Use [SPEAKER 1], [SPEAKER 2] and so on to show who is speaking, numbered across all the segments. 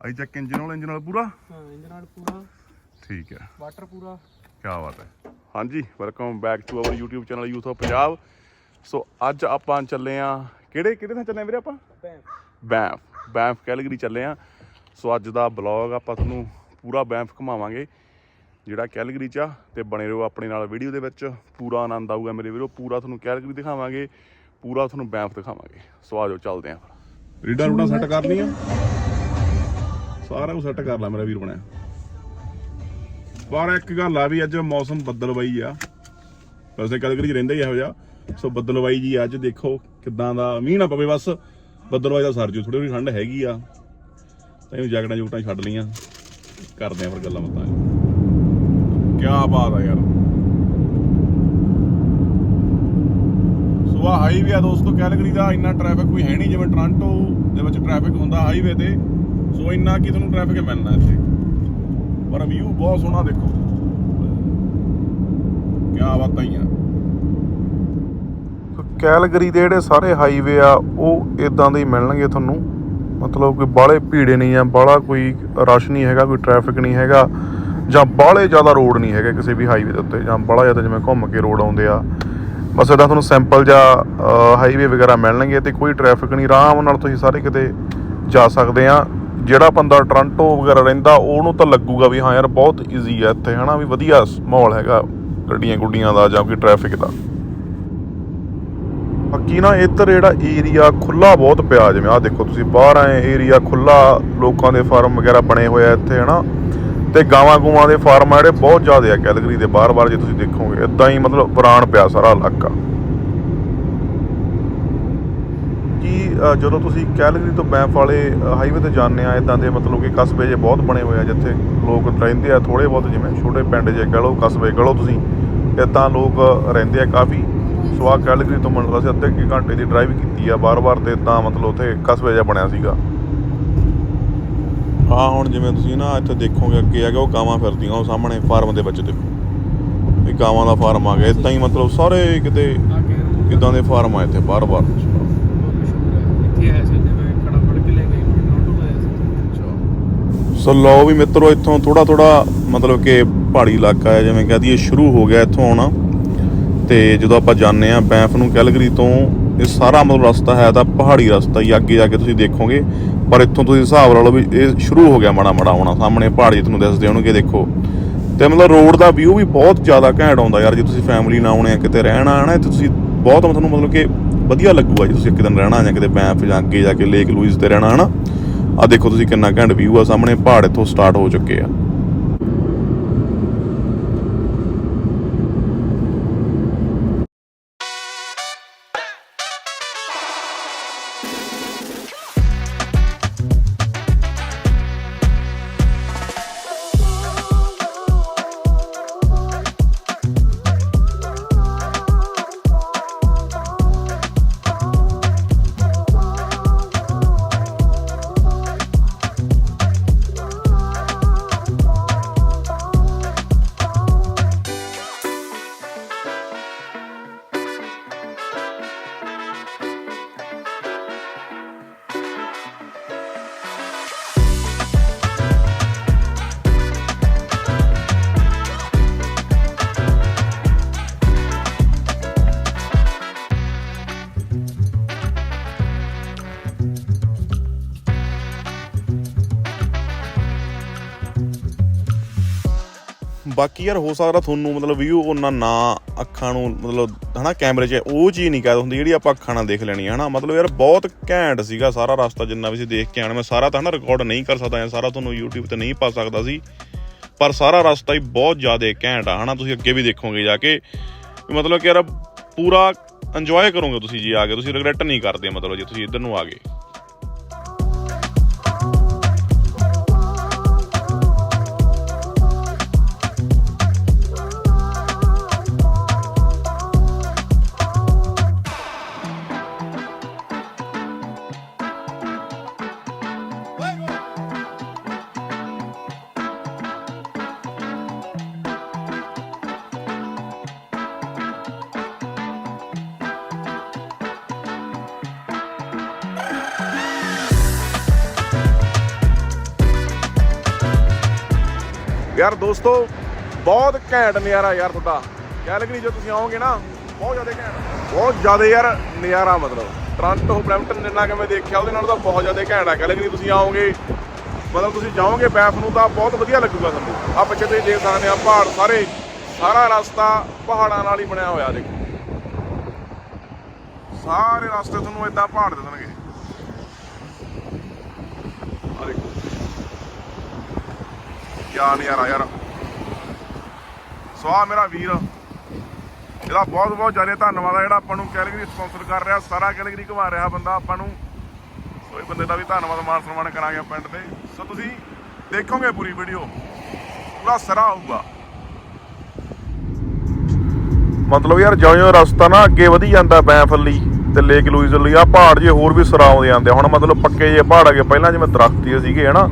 [SPEAKER 1] ਆਈ check engine ਵਾਲਾ engine ਵਾਲਾ ਪੂਰਾ?
[SPEAKER 2] ਹਾਂ ਇੰਜਨ ਨਾਲ ਪੂਰਾ।
[SPEAKER 1] ਠੀਕ ਹੈ।
[SPEAKER 2] ਵਾਟਰ ਪੂਰਾ।
[SPEAKER 1] ਕੀ ਬਾਤ ਹੈ। ਹਾਂਜੀ welcome back to our YouTube channel youth of Punjab so ਅੱਜ ਆਪਾਂ ਚੱਲੇ ਆ ਕਿਹੜੇ ਕਿਹੜੇ ਥਾਂ ਚੱਲੇ ਆ ਵੀਰੇ ਆਪਾਂ? ਬੈਂਫ। ਬੈਂਫ ਕੈਲਗਰੀ ਚੱਲੇ ਆ। ਸੋ ਅੱਜ ਦਾ ਬਲੌਗ ਆਪਾਂ ਤੁਹਾਨੂੰ ਪੂਰਾ ਬੈਂਫ ਘੁਮਾਵਾਂਗੇ ਜਿਹੜਾ ਕੈਲਗਰੀ ਚ ਆ ਤੇ ਬਣੇ ਰਹੋ ਆਪਣੇ ਨਾਲ ਵੀਡੀਓ ਦੇ ਵਿੱਚ। ਪੂਰਾ ਆਨੰਦ ਆਊਗਾ ਮੇਰੇ ਵੀਰੋ ਪੂਰਾ ਤੁਹਾਨੂੰ ਕੈਲਗਰੀ ਦਿਖਾਵਾਂਗੇ ਪੂਰਾ ਤੁਹਾਨੂੰ ਬੈਂਫ ਦਿਖਾਵਾਂਗੇ। ਸੋ ਆਜੋ ਚੱਲਦੇ ਆਂ। ਰੀਡਰ ਰੂਡਾਂ ਸੈੱਟ ਕਰਨੀ ਆ ਸਾਰਾ ਕੁਝ ਸੈੱਟ ਕਰ ਲਾ ਮੇਰਾ ਵੀਰ ਬਣਿਆ। ਪਰ ਇੱਕ ਗੱਲ ਆ ਵੀ ਅੱਜ ਮੌਸਮ ਬੱਦਲਵਾਈ ਆ। ਵੈਸੇ ਕੈਲਗਰੀ ਰਹਿੰਦਾ ਹੀ ਇਹੋ ਜਿਹਾ। ਸੋ ਬੱਦਲਵਾਈ ਜੀ ਅੱਜ ਦੇਖੋ ਕਿਦਾਂ ਦਾ ਮੀਂਹ ਨਾ ਪਵੇ ਬਸ। ਬੱਦਲਵਾਈ ਦਾ ਸਰ ਜੂ ਥੋੜੀ ਥੋੜੀ ਠੰਡ ਹੈਗੀ ਆ। ਤਾਂ ਇਹ ਜੈਕਟਾਂ ਜੁਕਟਾਂ ਛੱਡ ਲਈਆਂ। ਕਰਦੇ ਆਂ ਫਿਰ ਗੱਲਾਂ ਬਾਤਾਂ। ਕੀ ਬਾਤ ਆ ਯਾਰ। ਸੋ ਆ ਹਾਈਵੇ ਆ ਦੋਸਤੋ, ਕੈਲਗਰੀ ਦਾ ਇੰਨਾ ਟ੍ਰੈਫਿਕ ਕੋਈ ਹੈ ਨਹੀਂ, ਜਿਵੇਂ ਟੋਰਾਂਟੋ ਦੇ ਵਿੱਚ ਟ੍ਰੈਫਿਕ ਹੁੰਦਾ ਹਾਈਵੇ ਤੇ। ਸੋ ਇੰਨਾ ਕੀ ਤੁਹਾਨੂੰ ਟ੍ਰੈਫਿਕ ਮਿਲਣਾ ਇੱਥੇ? ਪਰ ਵਿਊ ਬਹੁਤ ਸੋਹਣਾ ਦੇਖੋ। ਕੀ ਬਾਤਾਂ ਹੀ ਆ। ਕੈਲਗਰੀ ਦੇ ਜਿਹੜੇ ਸਾਰੇ ਹਾਈਵੇ ਆ, ਉਹ ਇਦਾਂ ਦੇ ਹੀ ਮਿਲਣਗੇ ਤੁਹਾਨੂੰ। ਮਤਲਬ ਕੋਈ ਬਾਹਲੇ ਭੀੜੇ ਨਹੀਂ ਆ, ਬਾਹਲਾ ਕੋਈ ਰਸ਼ ਨਹੀਂ ਹੈਗਾ, ਕੋਈ ਟ੍ਰੈਫਿਕ ਨਹੀਂ ਹੈਗਾ, ਜਾਂ ਬਾਹਲੇ ਜ਼ਿਆਦਾ ਰੋਡ ਨਹੀਂ ਹੈਗੇ ਕਿਸੇ ਵੀ ਹਾਈਵੇ ਦੇ ਉੱਤੇ, ਜਾਂ ਬਾਹਲਾ ਜ਼ਿਆਦਾ ਜਿਵੇਂ ਘੁੰਮ ਕੇ ਰੋਡ ਆਉਂਦੇ ਆ। ਬਸ ਇਹਦਾ ਤੁਹਾਨੂੰ ਸਿੰਪਲ ਜਾਂ ਹਾਈਵੇ ਵਗੈਰਾ ਮਿਲਣਗੇ ਤੇ ਕੋਈ ਟ੍ਰੈਫਿਕ ਨਹੀਂ, ਆਰਾਮ ਨਾਲ ਤੁਸੀਂ ਸਾਰੇ ਕਿਤੇ ਜਾ ਸਕਦੇ ਆ। ਜਿਹੜਾ ਬੰਦਾ ਟੋਰਾਂਟੋ ਵਗੈਰਾ ਰਹਿੰਦਾ, ਉਹਨੂੰ ਤਾਂ ਲੱਗੂਗਾ ਵੀ ਹਾਂ ਯਾਰ ਬਹੁਤ ਈਜ਼ੀ ਹੈ ਇੱਥੇ, ਹਨਾ? ਵੀ ਵਧੀਆ ਮਾਹੌਲ ਹੈਗਾ ਗੱਡੀਆਂ ਗੁੱਡੀਆਂ ਦਾ ਜਾਂ ਕੋਈ ਟ੍ਰੈਫਿਕ ਦਾ। ਬਾਕੀ ਨਾ ਇੱਧਰ ਜਿਹੜਾ ਏਰੀਆ ਖੁੱਲਾ ਬਹੁਤ ਪਿਆ, ਜਿਵੇਂ ਆਹ ਦੇਖੋ ਤੁਸੀਂ ਬਾਹਰ ਆਏ ਏਰੀਆ ਖੁੱਲਾ ਲੋਕਾਂ ਦੇ ਫਾਰਮ ਵਗੈਰਾ ਬਣੇ ਹੋਏ ਆ ਇੱਥੇ, ਹਨਾ? ਤੇ ਗਾਵਾਂ ਗੂਆਂ ਦੇ ਫਾਰਮ ਆ ਜਿਹੜੇ ਬਹੁਤ ਜ਼ਿਆਦਾ ਆ, ਕੈਲਗਰੀ ਦੇ ਬਾਹਰ-ਬਾਹਰ ਜੇ ਤੁਸੀਂ ਦੇਖੋਗੇ ਇਦਾਂ ਹੀ ਮਤਲਬ ਪੁਰਾਣ ਪਿਆ ਸਾਰਾ ਇਲਾਕਾ ਕੀ ਅ, ਜਦੋਂ ਤੁਸੀਂ ਕੈਲਗਰੀ ਤੋਂ ਬੈਂਫ ਵਾਲੇ ਹਾਈਵੇ ਤੇ ਜਾਂਦੇ ਆ ਇਦਾਂ ਦੇ ਮਤਲਬ ਕਿ ਕਸਬੇ ਜੇ ਬਹੁਤ ਬਣੇ ਹੋਏ ਆ, ਜਿੱਥੇ ਲੋਕ ਰਹਿੰਦੇ ਆ ਥੋੜੇ ਬਹੁਤ, ਜਿਵੇਂ ਛੋਟੇ ਪਿੰਡ ਜੇ ਕਹ ਲਓ, ਕਸਬੇ ਕਹ ਲਓ ਤੁਸੀਂ ਇਦਾਂ ਲੋਕ ਰਹਿੰਦੇ ਆ ਕਾਫੀ। ਸੋ ਆ ਕੈਲਗਰੀ ਤੋਂ ਮੰਨ ਸੀ ਅੱਧੇ ਕੁ ਘੰਟੇ ਦੀ ਡਰਾਈਵ ਕੀਤੀ ਆ ਬਾਰ-ਬਾਰ ਤੇ ਇਦਾਂ ਮਤਲਬ ਉੱਥੇ ਕਸਬੇ ਜਿਹਾ ਬਣਿਆ ਸੀਗਾ। ਆ ਹੁਣ ਜਿਵੇਂ ਤੁਸੀਂ ਨਾ ਇੱਥੇ ਦੇਖੋਗੇ ਅੱਗੇ ਆ ਗਿਆ ਉਹ ਗਾਵਾਂ ਫਿਰਦੀਆਂ, ਉਹ ਸਾਹਮਣੇ ਫਾਰਮ ਦੇ ਵਿੱਚ ਦੇਖੋ। ਇਹ ਗਾਵਾਂ ਦਾ ਫਾਰਮ ਆ ਗਿਆ ਇਦਾਂ ਹੀ ਮਤਲਬ ਸਾਰੇ ਕਿਤੇ
[SPEAKER 2] ਆ
[SPEAKER 1] ਇਦਾਂ ਦੇ ਫਾਰਮ ਆ ਇੱਥੇ ਬਾਰ-ਬਾਰ
[SPEAKER 2] ਬਹੁਤ ਮਸ਼ਹੂਰ ਹੈ ਇੱਥੇ ਆਇਆ ਸੀ ਜਿਵੇਂ ਖੜਾ ਫੜ ਕੇ ਲੈ ਗਏ ਟੋਰਾਂਟੋ ਤੋਂ ਆਇਆ ਸੋ
[SPEAKER 1] ਲਓ ਵੀ ਮਿੱਤਰੋ, ਇੱਥੋਂ ਥੋੜਾ ਥੋੜਾ ਮਤਲਬ ਕਿ ਪਹਾੜੀ ਇਲਾਕਾ ਹੈ, ਜਿਵੇਂ ਕਹਦੀ ਇਹ ਸ਼ੁਰੂ ਹੋ ਗਿਆ ਇੱਥੋਂ ਆਉਣਾ ਤੇ ਜਦੋਂ ਆਪਾਂ ਜਾਂਦੇ ਆ ਬੈਂਫ ਨੂੰ ਕੈਲਗਰੀ ਤੋਂ, ਇਹ ਸਾਰਾ ਮਤਲਬ ਰਸਤਾ ਹੈ ਤਾਂ ਪਹਾੜੀ ਰਸਤਾ ਹੀ, ਅੱਗੇ ਜਾ ਕੇ ਤੁਸੀਂ ਦੇਖੋਗੇ। ਪਰ ਇੱਥੋਂ ਤੁਸੀਂ ਹਿਸਾਬ ਲਾ ਲਓ ਵੀ ਇਹ ਸ਼ੁਰੂ ਹੋ ਗਿਆ ਮਾੜਾ ਮਾੜਾ ਆਉਣਾ ਸਾਹਮਣੇ ਪਹਾੜੀ ਤੁਹਾਨੂੰ ਦਿਸਦੇ ਹੋਣਗੇ, ਦੇਖੋ। ਤੇ ਮਤਲਬ ਰੋਡ ਦਾ ਵਿਊ ਵੀ ਬਹੁਤ ਜ਼ਿਆਦਾ ਘੈਂਟ ਆਉਂਦਾ ਯਾਰ, ਜੇ ਤੁਸੀਂ ਫੈਮਿਲੀ ਨਾਲ ਆਉਣੇ ਆ, ਕਿਤੇ ਰਹਿਣਾ ਹੈ ਨਾ ਤੁਸੀਂ ਬਹੁਤ ਤੁਹਾਨੂੰ ਮਤਲਬ ਕਿ ਵਧੀਆ ਲੱਗੂਗਾ ਜੇ ਤੁਸੀਂ ਇੱਕ ਦਿਨ ਰਹਿਣਾ ਜਾਂ ਕਿਤੇ ਬੈਂਫ ਜਾਂ ਅੱਗੇ ਜਾ ਕੇ ਲੇਕ ਲੂਈਜ਼ ਤੇ ਰਹਿਣਾ, ਹਨਾ? ਆ ਦੇਖੋ ਤੁਸੀਂ ਕਿੰਨਾ ਘੈਂਟ ਵਿਊ ਆ ਸਾਹਮਣੇ ਪਹਾੜ ਇੱਥੋਂ ਸਟਾਰਟ ਹੋ ਚੁੱਕੇ ਆ। ਬਾਕੀ ਯਾਰ ਹੋ ਸਕਦਾ ਤੁਹਾਨੂੰ ਮਤਲਬ ਵੀਊ ਉਹਨਾਂ ਨਾ ਅੱਖਾਂ ਨੂੰ ਮਤਲਬ, ਹਨਾ, ਕੈਮਰੇ 'ਚ ਉਹ ਚੀਜ਼ ਨਹੀਂ ਕੈਦ ਹੁੰਦੀ ਜਿਹੜੀ ਆਪਾਂ ਅੱਖਾਂ ਨਾਲ ਦੇਖ ਲੈਣੀ ਹੈ ਹਨਾ। ਮਤਲਬ ਯਾਰ ਬਹੁਤ ਘੈਂਟ ਸੀਗਾ ਸਾਰਾ ਰਸਤਾ ਜਿੰਨਾ ਵੀ ਸੀ ਦੇਖ ਕੇ ਆਣਾ ਮੈਂ ਸਾਰਾ ਤਾਂ, ਹਨਾ ਰਿਕਾਰਡ ਨਹੀਂ ਕਰ ਸਕਦਾ ਯਾਰ ਸਾਰਾ ਤੁਹਾਨੂੰ YouTube ਤੇ ਨਹੀਂ ਪਾ ਸਕਦਾ ਸੀ। ਪਰ ਸਾਰਾ ਰਸਤਾ ਹੀ ਬਹੁਤ ਜ਼ਿਆਦਾ ਘੈਂਟ ਆ, ਹਨਾ। ਤੁਸੀਂ ਅੱਗੇ ਵੀ ਦੇਖੋਗੇ ਜਾ ਕੇ। ਮਤਲਬ ਕਿ ਯਾਰ ਪੂਰਾ ਇੰਜੋਏ ਕਰੋਗੇ ਤੁਸੀਂ ਜੀ ਆ ਕੇ। ਤੁਸੀਂ ਰਿਗਰੈਟ ਨਹੀਂ ਕਰਦੇ ਮਤਲਬ ਜੇ ਤੁਸੀਂ ਇੱਧਰ ਨੂੰ ਆ ਗਏ। ਯਾਰ ਦੋਸਤੋ, ਬਹੁਤ ਘੈਂਟ ਨਜ਼ਾਰਾ ਯਾਰ ਤੁਹਾਡਾ। ਕੈਲਗਰੀ ਜੋ ਤੁਸੀਂ ਆਓਗੇ ਨਾ, ਬਹੁਤ ਜ਼ਿਆਦਾ ਘੈਂਟ। ਬਹੁਤ ਜ਼ਿਆਦਾ ਯਾਰ ਨਜ਼ਾਰਾ ਮਤਲਬ। ਟ੍ਰਾਂਟੋ, ਬ੍ਰੈਂਪਟਨ ਜਿੰਨਾ ਕਿ ਮੈਂ ਦੇਖਿਆ, ਉਹਦੇ ਨਾਲ ਤਾਂ ਬਹੁਤ ਜ਼ਿਆਦਾ ਘੈਂਟ ਆ। ਕੈਲਗਰੀ ਤੁਸੀਂ ਆਓਗੇ, ਮਤਲਬ ਤੁਸੀਂ ਜਾਓਗੇ ਬੈਫ ਨੂੰ ਤਾਂ ਬਹੁਤ ਵਧੀਆ ਲੱਗੂਗਾ ਤੁਹਾਨੂੰ। ਆ ਪਿੱਛੇ ਤੁਸੀਂ ਦੇਖ ਸਕਦੇ ਆ, ਪਹਾੜ ਸਾਰੇ, ਸਾਰਾ ਰਸਤਾ ਪਹਾੜਾਂ ਨਾਲ ਹੀ ਬਣਿਆ ਹੋਇਆ, ਦੇਖੋ। ਸਾਰੇ ਰਸਤੇ ਤੁਹਾਨੂੰ ਇਦਾਂ ਪਹਾੜ ਦੇ ਦੇਣਗੇ। ਆ ਦੇਖੋ। ਕਿਆ ਨਜ਼ਾਰਾ ਯਾਰ ਸਵਾ ਮੇਰਾ ਵੀਰ। ਇਹਦਾ ਬਹੁਤ ਬਹੁਤ ਜ਼ਿਆਦਾ ਧੰਨਵਾਦ ਆ ਜਿਹੜਾ ਆਪਾਂ ਨੂੰ ਕੈਲਗਰੀ ਸਪਾਂਸਰ ਕਰ ਰਿਹਾ, ਸਾਰਾ ਕੈਲਗਰੀ ਘੁਮਾ ਰਿਹਾ ਬੰਦਾ, ਆਪਾਂ ਨੂੰ। ਸੋ ਇਹ ਬੰਦੇ ਦਾ ਵੀ ਧੰਨਵਾਦ, ਮਾਨ ਸਨਮਾਨ ਕਰਾਂਗੇ ਪਿੰਡ ਤੇ ਸੋ ਤੁਸੀਂ ਦੇਖੋਗੇ ਪੂਰੀ ਵੀਡੀਓ ਪੂਰਾ ਸਰਾ ਆਊਗਾ ਮਤਲਬ ਯਾਰ, ਜਿਉਂ-ਜਿਉਂ ਰਸਤਾ ਨਾ ਅੱਗੇ ਵਧੀ ਜਾਂਦਾ ਬੈਂਫਲੀ ਤੇ ਲੇਕ ਲੂਇਸ ਲਈ ਆ ਪਹਾੜ ਜੇ ਹੋਰ ਵੀ ਸਰਾ ਆਉਂਦੇ ਜਾਂਦੇ ਆ। ਹੁਣ ਮਤਲਬ ਪੱਕੇ ਜੇ ਪਹਾੜ ਅਗੇ ਪਹਿਲਾਂ ਜਿਵੇਂ ਦਰਖਤ ਹੀ ਸੀਗੇ, ਹਨਾ?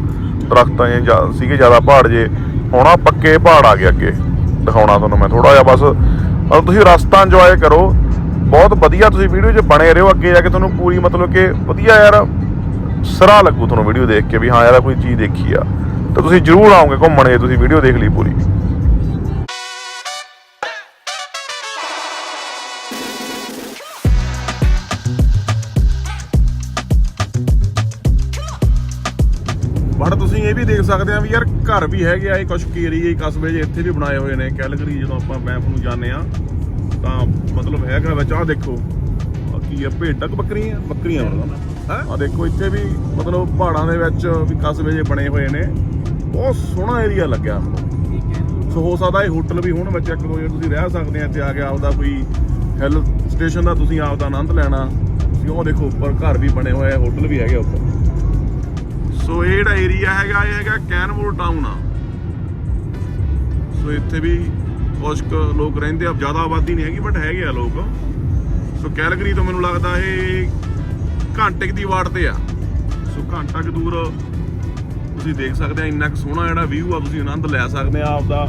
[SPEAKER 1] ਦਰਖਤਾਂ ਜੇ ਜ਼ਿਆ- ਸੀਗੇ ਜ਼ਿਆਦਾ ਪਹਾੜ ਜੇ, ਹੁਣ ਆ ਪੱਕੇ ਪਹਾੜ ਆ ਗਏ ਅੱਗੇ। ਦਿਖਾਉਣਾ ਤੁਹਾਨੂੰ ਮੈਂ ਥੋੜਾ ਜਿਹਾ ਬਸ। ਮਤਲਬ ਤੁਸੀਂ ਰਸਤਾ ਇੰਜੋਏ ਕਰੋ। ਬਹੁਤ ਵਧੀਆ ਤੁਸੀਂ ਵੀਡੀਓ 'ਚ ਬਣੇ ਰਹੋ ਅੱਗੇ ਜਾ ਕੇ। ਤੁਹਾਨੂੰ ਪੂਰੀ ਮਤਲਬ ਕਿ ਵਧੀਆ ਯਾਰ ਸਰਾ ਲੱਗੂ ਤੁਹਾਨੂੰ ਵੀਡੀਓ ਦੇਖ ਕੇ ਵੀ, ਹਾਂ ਯਾਰ ਕੋਈ ਚੀਜ਼ ਦੇਖੀ ਆ। ਤਾਂ ਤੁਸੀਂ ਜ਼ਰੂਰ ਆਓਗੇ ਘੁੰਮਣ ਜੇ, ਤੁਸੀਂ ਵੀਡੀਓ ਦੇਖ ਲਈ ਪੂਰੀ। ਵੀ ਦੇਖ ਸਕਦੇ ਆ ਵੀ ਯਾਰ ਘਰ ਵੀ ਹੈਗੇ ਆ ਇਹ ਕੁਝ ਏਰੀਏ ਕਸਬੇ ਜੇ ਇੱਥੇ ਵੀ ਬਣਾਏ ਹੋਏ ਨੇ। ਕੈਲਗਰੀ ਜਦੋਂ ਆਪਾਂ ਮੈਪ ਨੂੰ ਜਾਂਦੇ ਆ ਤਾਂ ਮਤਲਬ ਹੈਗਾ ਵਿੱਚ ਆਹ ਦੇਖੋ ਆਹ ਕੀ ਆ ਭੇਡਾਂ ਕਿ ਬੱਕਰੀਆਂ ਬੱਕਰੀਆਂ ਮਤਲਬ ਹੈ? ਆ ਦੇਖੋ ਇੱਥੇ ਵੀ ਮਤਲਬ ਪਹਾੜਾਂ ਦੇ ਵਿੱਚ ਵੀ ਕਸਬੇ ਜੇ ਬਣੇ ਹੋਏ ਨੇ। ਬਹੁਤ ਸੋਹਣਾ ਏਰੀਆ ਲੱਗਿਆ। ਸੋ ਹੋ ਸਕਦਾ ਇਹ ਹੋਟਲ ਵੀ ਹੋਣ ਵਿੱਚ ਇੱਕ ਦੋ ਜੇ ਤੁਸੀਂ ਰਹਿ ਸਕਦੇ ਆ ਇੱਥੇ ਆ ਕੇ ਆਪਦਾ ਕੋਈ ਹਿੱਲ ਸਟੇਸ਼ਨ ਦਾ ਤੁਸੀਂ ਆਪਦਾ ਆਨੰਦ ਲੈਣਾ। ਤੁਸੀਂ ਉਹ ਦੇਖੋ ਉੱਪਰ ਘਰ ਵੀ ਬਣੇ ਹੋਏ ਆ ਹੋਟਲ ਵੀ ਹੈਗੇ ਉੱਪਰ। ਸੋ ਇਹ ਜਿਹੜਾ ਏਰੀਆ ਹੈਗਾ, ਇਹ ਹੈਗਾ ਕੈਨਮੋਰ ਟਾਊਨ ਆ। ਸੋ ਇੱਥੇ ਵੀ ਕੁਝ ਕੁ ਲੋਕ ਰਹਿੰਦੇ ਆ। ਜ਼ਿਆਦਾ ਆਬਾਦੀ ਨਹੀਂ ਹੈਗੀ ਬਟ ਹੈਗੇ ਆ ਲੋਕ। ਸੋ ਕੈਲਗਰੀ ਤੋਂ ਮੈਨੂੰ ਲੱਗਦਾ ਇਹ ਘੰਟੇ ਦੀ ਵਾਟ ਤੇ ਆ। ਸੋ ਘੰਟਾ ਕੁ ਦੂਰ ਤੁਸੀਂ ਦੇਖ ਸਕਦੇ ਆ, ਇੰਨਾ ਕੁ ਸੋਹਣਾ ਜਿਹੜਾ ਵਿਊ ਆ, ਤੁਸੀਂ ਆਨੰਦ ਲੈ ਸਕਦੇ ਆ, ਆਪਦਾ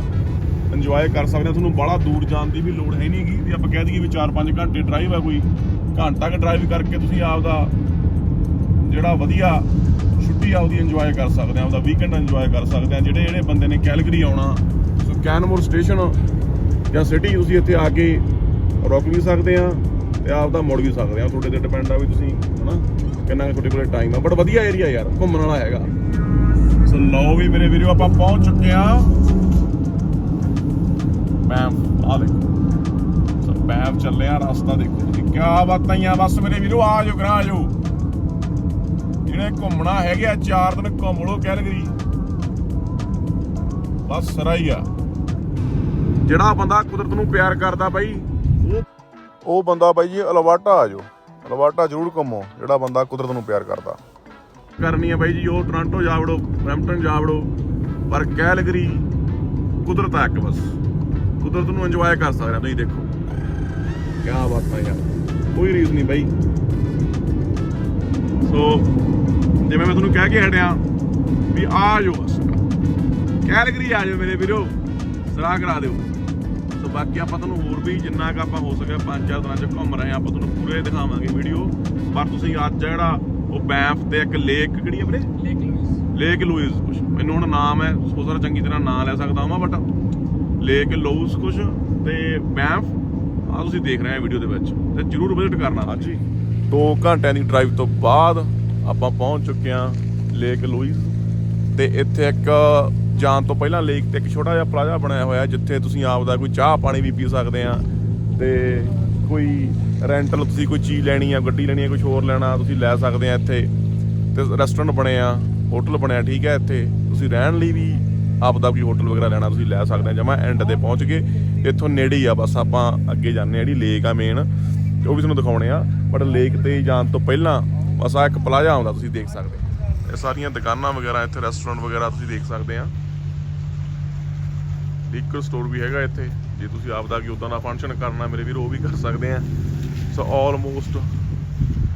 [SPEAKER 1] ਇੰਜੋਏ ਕਰ ਸਕਦੇ ਆ। ਤੁਹਾਨੂੰ ਬੜਾ ਦੂਰ ਜਾਣ ਦੀ ਵੀ ਲੋੜ ਹੈ ਨਹੀਂਗੀ ਵੀ ਆਪਾਂ ਕਹਿ ਦਈਏ ਵੀ 4-5 ਘੰਟੇ ਡਰਾਈਵ ਆ ਕੋਈ। ਘੰਟਾ ਕੁ ਡਰਾਈਵ ਕਰਕੇ ਤੁਸੀਂ ਆਪਦਾ ਜਿਹੜਾ ਵਧੀਆ ਛੁੱਟੀ ਆਉਦੀ ਇੰਜੋਏ ਕਰ ਸਕਦੇ ਆ, ਆਪਦਾ ਵੀਕਐਂਡ ਇੰਜੋਏ ਕਰ ਸਕਦੇ ਆ, ਜਿਹੜੇ ਜਿਹੜੇ ਬੰਦੇ ਨੇ ਕੈਲਗਰੀ ਆਉਣਾ, ਸੋ ਕੈਨਮੋਰ ਸਟੇਸ਼ਨ ਜਾਂ ਸਿਟੀ ਤੁਸੀਂ ਇੱਥੇ ਆ ਕੇ ਰੁਕ ਵੀ ਸਕਦੇ ਆ ਤੇ ਆਪਦਾ ਮੁੜ ਵੀ ਸਕਦੇ ਆ। ਤੁਹਾਡੇ ਤੇ ਡਿਪੈਂਡ ਆ ਵੀ ਤੁਸੀਂ, ਹਨਾ? ਕਿੰਨਾ ਤੁਹਾਡੇ ਕੋਲੇ ਟਾਈਮ ਆ। ਬਟ ਵਧੀਆ ਏਰੀਆ ਯਾਰ, ਘੁੰਮਣ ਵਾਲਾ ਹੈਗਾ। ਸੋ ਲਓ ਵੀ ਮੇਰੇ ਵੀਰੋ, ਆਪਾਂ ਪਹੁੰਚ ਚੁੱਕੇ ਆ। ਮੈਮ ਆ ਦੇਖੋ। ਸੋ ਮੈਮ ਚੱਲੇ ਆ ਰਸਤਾ ਦੇਖੋ ਤੁਸੀਂ। ਕੀ ਬਾਤਾਂ ਹੀ ਆ, ਬਸ ਮੇਰੇ ਵੀਰੋ, ਆ ਜਾਓ ਗਰਾ ਜਾਓ। ਜਿਹੜੇ ਘੁੰਮਣਾ ਹੈਗੇ ਚਾਰ ਦਿਨ ਘੁੰਮ ਲੋ ਕੈਲਗਰੀ ਬਸ ਸਰਾ ਹੀ ਆ। ਜਿਹੜਾ ਬੰਦਾ ਕੁਦਰਤ ਨੂੰ ਪਿਆਰ ਕਰਦਾ ਬਾਈ ਉਹ ਬੰਦਾ ਬਾਈ ਜੀ ਅਲਵਾਟਾ ਆ ਜਾਓ। ਅਲਵਾਟਾ ਜ਼ਰੂਰ ਘੁੰਮੋ ਜਿਹੜਾ ਬੰਦਾ ਕੁਦਰਤ ਨੂੰ ਪਿਆਰ ਕਰਦਾ। ਕਰਨੀ ਆ ਬਾਈ ਜੀ ਉਹ ਟੋਰਾਂਟੋ ਜਾ ਵੜੋ ਬਰੈਂਪਟਨ ਜਾ ਵੜੋ ਪਰ ਕੈਲਗਰੀ ਕੁਦਰਤ ਆ ਇੱਕ ਬਸ। ਕੁਦਰਤ ਨੂੰ ਇੰਜੋਏ ਕਰ ਸਕਦੇ ਆ ਤੁਸੀਂ ਦੇਖੋ। ਕੀ ਬਾਤਾਂ ਯਾਰ ਕੋਈ ਰੀਜ਼ ਨਹੀਂ ਬਾਈ। ਸੋ ਜਿਵੇਂ ਮੈਂ ਤੁਹਾਨੂੰ ਕਹਿ ਕੇ ਹਟਿਆ ਵੀ ਆ ਜਾਓ ਕੈਲਗਰੀ ਆ ਜਾਓ ਮੇਰੇ ਵੀਰੋ। ਸਲਾਹ ਕਰਾ ਦਿਓ। ਸੋ ਬਾਕੀ ਆਪਾਂ ਤੁਹਾਨੂੰ ਹੋਰ ਵੀ ਜਿੰਨਾ ਕੁ ਆਪਾਂ ਹੋ ਸਕਿਆ ਪੰਜ ਚਾਰ ਦਿਨਾਂ ਚ ਘੁੰਮ ਰਹੇ ਆ ਆਪਾਂ ਤੁਹਾਨੂੰ ਪੂਰੇ ਦਿਖਾਵਾਂਗੇ ਵੀਡੀਓ। ਪਰ ਤੁਸੀਂ ਅੱਜ ਜਿਹੜਾ ਉਹ ਬੈਂਫ ਤੇ ਇੱਕ ਲੇਕ ਕਿਹੜੀ ਆ ਵੀਰੇ?
[SPEAKER 2] ਲੇਕ ਲੂਇਸ
[SPEAKER 1] ਲੇਕ ਲੂਇਸ ਕੁਛ ਮੈਨੂੰ ਹੁਣ ਨਾਮ ਹੈ ਸੋ ਸਾਰਾ ਚੰਗੀ ਤਰ੍ਹਾਂ ਨਾਂ ਲੈ ਸਕਦਾ ਹਾਂ ਬਟ ਲੇਕ ਲੂਇਸ ਕੁਛ ਤੇ ਬੈਂਫ ਆ ਤੁਸੀਂ ਦੇਖ ਰਹੇ ਆ ਵੀਡੀਓ ਦੇ ਵਿੱਚ। ਤੇ ਜਰੂਰ ਵਿਜ਼ਿਟ ਕਰਨਾ। ਹਾਂਜੀ। 2 ਘੰਟਿਆਂ ਦੀ ਡਰਾਈਵ ਤੋਂ ਬਾਅਦ ਆਪਾਂ ਪਹੁੰਚ ਚੁੱਕੇ ਹਾਂ ਲੇਕ ਲੂਇਸ ਤੇ ਇੱਥੇ ਇੱਕ ਜਾਣ ਤੋਂ ਪਹਿਲਾਂ ਲੇਕ ਤੇ ਇੱਕ ਛੋਟਾ ਜਿਹਾ ਪਲਾਜ਼ਾ ਬਣਾਇਆ ਹੋਇਆ ਜਿੱਥੇ ਤੁਸੀਂ ਆਪਦਾ ਕੋਈ ਚਾਹ ਪਾਣੀ ਵੀ ਪੀ ਸਕਦੇ ਆ ਤੇ ਕੋਈ ਰੈਂਟਲ ਤੁਸੀਂ ਕੋਈ ਚੀਜ਼ ਲੈਣੀ ਆ, ਗੱਡੀ ਲੈਣੀ ਆ ਕੁਝ ਹੋਰ ਲੈਣਾ, ਤੁਸੀਂ ਲੈ ਸਕਦੇ ਆ ਇੱਥੇ। ਤੇ ਰੈਸਟੋਰੈਂਟ ਬਣੇ ਆ ਹੋਟਲ ਬਣਿਆ, ਠੀਕ ਹੈ ਇੱਥੇ। ਤੁਸੀਂ ਰਹਿਣ ਲਈ ਵੀ ਆਪਦਾ ਕੋਈ ਹੋਟਲ ਵਗੈਰਾ ਲੈਣਾ, ਤੁਸੀਂ ਲੈ ਸਕਦੇ ਆ, ਜਮਾ ਐਂਡ ਤੇ ਪਹੁੰਚ ਗਏ। ਇੱਥੋਂ ਨੇੜੇ ਹੀ ਆ, ਬਸ ਆਪਾਂ ਅੱਗੇ ਜਾਂਦੇ ਆ ਜਿਹੜੀ ਲੇਕ ਆ ਮੇਨ ਉਹ ਵੀ ਤੁਹਾਨੂੰ ਦਿਖਾਉਣੇ ਆ ਬਟ ਲੇਕ ਤੇ ਜਾਣ ਤੋਂ ਪਹਿਲਾਂ ਬਸ ਆ ਇੱਕ ਪਲਾਜ਼ਾ ਆਉਂਦਾ, ਤੁਸੀਂ ਦੇਖ ਸਕਦੇ ਇਹ ਸਾਰੀਆਂ ਦੁਕਾਨਾਂ ਵਗੈਰਾ, ਇੱਥੇ ਰੈਸਟੋਰੈਂਟ ਵਗੈਰਾ ਤੁਸੀਂ ਦੇਖ ਸਕਦੇ ਆ। ਲਿਕਰ ਸਟੋਰ ਵੀ ਹੈਗਾ ਇੱਥੇ। ਜੇ ਤੁਸੀਂ ਆਪਦਾ ਕਿ ਉਦਾਂ ਦਾ ਫੰਕਸ਼ਨ ਕਰਨਾ, ਮੇਰੇ ਵੀਰ, ਉਹ ਵੀ ਕਰ ਸਕਦੇ ਆ। ਸੋ ਆਲਮੋਸਟ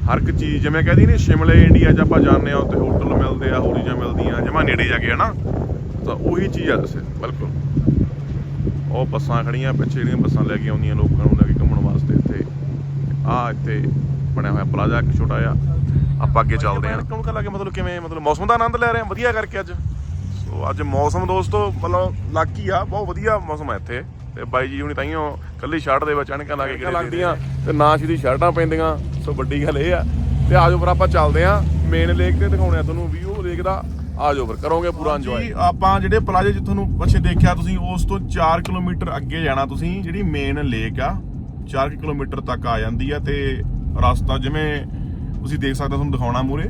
[SPEAKER 1] ਹਰ ਇੱਕ ਚੀਜ਼, ਜਿਵੇਂ ਕਹਦੀ ਨਹੀਂ ਸ਼ਿਮਲੇ ਇੰਡੀਆ 'ਚ ਆਪਾਂ ਜਾਂਦੇ ਆ, ਉੱਥੇ ਹੋਟਲ ਮਿਲਦੇ ਆ, ਹੋਰ ਚੀਜ਼ਾਂ ਮਿਲਦੀਆਂ, ਜਮਾ ਨੇੜੇ ਜਾ ਕੇ ਹਨਾ ਤਾਂ ਉਹੀ ਚੀਜ਼ ਆ ਦੱਸੇ, ਬਿਲਕੁਲ। ਉਹ ਬੱਸਾਂ ਖੜੀਆਂ, ਪਿੱਛੇ ਜਿਹੜੀਆਂ ਬੱਸਾਂ ਲੈ ਕੇ ਆਉਂਦੀਆਂ ਲੋਕਾਂ ਨੂੰ ਲੈ ਕੇ ਘੁੰਮਣ ਵਾਸਤੇ ਇੱਥੇ। ਆ ਇੱਥੇ ਬਣਿਆ ਹੋਇਆ ਪਲਾਜ਼ਾ, ਇੱਕ ਛੋਟਾ ਜਿਹਾ। ਆਪਾਂ ਅੱਗੇ ਚੱਲਦੇ ਆਂ ਕੌਣ ਕਰ ਲਾਗੇ ਮਤਲਬ ਕਿਵੇਂ ਮਤਲਬ ਮੌਸਮ ਦਾ ਆਨੰਦ ਲੈ ਰਹੇ ਆ ਵਧੀਆ ਕਰਕੇ ਅੱਜ। ਸੋ ਅੱਜ ਮੌਸਮ ਦੋਸਤੋ ਮਤਲਬ ਲੱਕੀ ਆ ਬਹੁਤ ਵਧੀਆ ਮੌਸਮ ਹੈ ਇੱਥੇ। ਤੇ ਬਾਈ ਜੀ ਹੁਣੀ ਤਾਈਓ ਕੱਲੀ ਸ਼ਰਟ ਦੇ ਵਿੱਚ ਅਣਕਾਂ ਲਾ ਕੇ ਲੱਗਦੀਆਂ ਤੇ ਨਾ ਸਿੱਧੀ ਸ਼ਰਟਾਂ ਪੈਂਦੀਆਂ। ਸੋ ਵੱਡੀ ਗੱਲ ਇਹ ਆ। ਤੇ ਆਜੋ ਫਿਰ ਆਪਾਂ ਚੱਲਦੇ ਆ ਮੇਨ ਲੇਕ ਤੇ ਦਿਖਾਉਣੇ ਆ ਤੁਹਾਨੂੰ ਵੀਊ ਲੇਕ ਦਾ। ਆਜੋ ਫਿਰ ਕਰੋਗੇ ਪੂਰਾ ਇੰਜੋਏ ਆਪਾਂ ਜਿਹੜੇ ਪਲਾਜੇ ਜਿੱਥੋਂ ਤੁਹਾਨੂੰ ਪਿੱਛੇ ਦੇਖਿਆ ਤੁਸੀਂ ਉਸ ਤੋਂ 4 ਕਿਲੋਮੀਟਰ ਅੱਗੇ ਜਾਣਾ ਤੁਸੀਂ ਜਿਹੜੀ ਮੇਨ ਲੇਕ ਆ 4 ਕਿਲੋਮੀਟਰ ਤੱਕ ਆ ਜਾਂਦੀ ਆ ਤੇ ਰਸਤਾ ਜਿਵੇਂ ਤੁਸੀਂ ਦੇਖ ਸਕਦੇ ਹੋ ਤੁਹਾਨੂੰ ਦਿਖਾਉਣਾ ਮੂਰੇ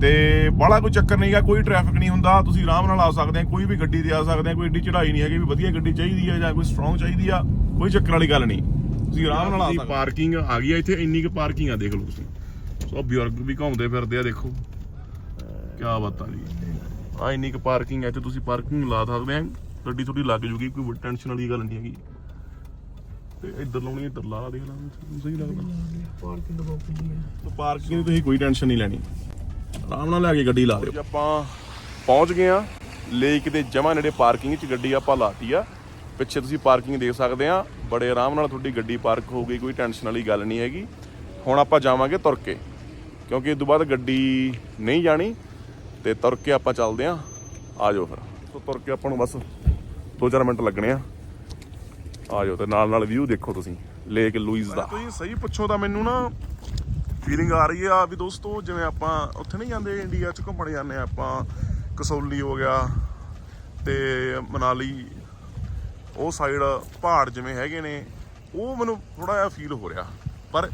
[SPEAKER 1] ਤੇ ਬੜਾ ਕੋਈ ਚੱਕਰ ਨਹੀਂਗਾ ਕੋਈ ਟ੍ਰੈਫਿਕ ਨਹੀਂ ਹੁੰਦਾ। ਤੁਸੀਂ ਆਰਾਮ ਨਾਲ ਆ ਸਕਦੇ ਆ ਕੋਈ ਵੀ ਗੱਡੀ ਤੇ ਆ ਸਕਦੇ ਆ ਕੋਈ ਏਡੀ ਚੜਾਈ ਨਹੀਂ ਹੈਗੀ ਵੀ ਵਧੀਆ ਗੱਡੀ ਚਾਹੀਦੀ ਆ ਜਾਂ ਕੋਈ ਸਟਰੋਂਗ ਚਾਹੀਦੀ ਆ ਕੋਈ ਚੱਕਰ ਵਾਲੀ ਗੱਲ ਨਹੀਂ। ਤੁਸੀਂ ਆਰਾਮ ਨਾਲ ਆ ਸਕਦੇ ਪਾਰਕਿੰਗ ਆ ਗਈ ਆ ਇੱਥੇ ਇੰਨੀ ਕੁ ਪਾਰਕਿੰਗ ਆ ਦੇਖ ਲਓ ਤੁਸੀਂ। ਸੋ ਬਜ਼ੁਰਗ ਵੀ ਘੁੰਮਦੇ ਫਿਰਦੇ ਆ ਦੇਖੋ। ਕੀ ਬਾਤਾਂ ਜੀ। ਆ ਇੰਨੀ ਕੁ ਪਾਰਕਿੰਗ ਹੈ ਤੇ ਤੁਸੀਂ ਪਾਰਕਿੰਗ ਲਾ ਸਕਦੇ ਆ ਗੱਡੀ ਥੋੜੀ ਲੱਗ ਜੂਗੀ ਕੋਈ ਟੈਨਸ਼ਨ ਵਾਲੀ ਗੱਲ ਨਹੀਂ ਹੈਗੀ। ਤੇ ਇੱਧਰ ਲਾਉਣੀ ਇੱਧਰ ਲਾ ਦੇਖ ਲਾਂਗੇ ਸਹੀ ਲੱਗਦਾ।
[SPEAKER 2] ਪਾਰਕਿੰਗ ਬਹੁਤ ਹੈ।
[SPEAKER 1] ਪਾਰਕਿੰਗ ਦੀ ਤੁਸੀਂ ਕੋਈ ਟੈਨਸ਼ਨ ਨਹੀਂ ਲੈਣੀ। ਆਰਾਮ ਨਾਲ ਲੈ ਕੇ ਗੱਡੀ ਲਾ ਦਿਓ। ਆਪਾਂ ਪਹੁੰਚ ਗਏ ਆ ਲੇਕ ਦੇ ਜਮਾ ਨੇੜੇ ਪਾਰਕਿੰਗ 'ਚ ਗੱਡੀ ਆਪਾਂ ਲਾਤੀ ਆ। ਪਿੱਛੇ ਤੁਸੀਂ ਪਾਰਕਿੰਗ ਦੇਖ ਸਕਦੇ ਆ ਬੜੇ ਆਰਾਮ ਨਾਲ ਤੁਹਾਡੀ ਗੱਡੀ ਪਾਰਕ ਹੋਊਗੀ ਕੋਈ ਟੈਨਸ਼ਨ ਵਾਲੀ ਗੱਲ ਨਹੀਂ ਹੈਗੀ। ਹੁਣ ਆਪਾਂ ਜਾਵਾਂਗੇ ਤੁਰ ਕੇ। ਕਿਉਂਕਿ ਇਸ ਤੋਂ ਬਾਅਦ ਗੱਡੀ ਨਹੀਂ ਜਾਣੀ ਤੇ ਤੁਰ ਕੇ ਆਪਾਂ ਚੱਲਦੇ ਆ ਆ ਜਾਓ ਫਿਰ। ਸੋ ਤੁਰ ਕੇ ਆਪਾਂ ਨੂੰ ਬਸ 2-4 ਮਿੰਟ ਲੱਗਣੇ ਆ। ਆ ਜਾਓ ਤੇ ਨਾਲ ਨਾਲ ਵਿਊ ਦੇਖੋ ਤੁਸੀਂ ਲੇਕ ਲੂਈਜ਼ ਦਾ। ਤੁਸੀਂ ਸਹੀ ਪੁੱਛੋ ਤਾਂ ਮੈਨੂੰ ਨਾ ਫੀਲਿੰਗ ਆ ਰਹੀ ਆ ਵੀ ਦੋਸਤੋ, ਜਿਵੇਂ ਆਪਾਂ ਉੱਥੇ ਨਹੀਂ ਜਾਂਦੇ ਇੰਡੀਆ ਚ ਘੁੰਮਣ ਜਾਂਦੇ ਆ ਆਪਾਂ, ਕਸੌਲੀ ਹੋ ਗਿਆ ਤੇ ਮਨਾਲੀ, ਉਹ ਸਾਈਡ ਪਹਾੜ ਜਿਵੇਂ ਹੈਗੇ ਨੇ, ਉਹ ਮੈਨੂੰ ਥੋੜਾ ਜਿਹਾ ਫੀਲ ਹੋ ਰਿਹਾ। ਪਰ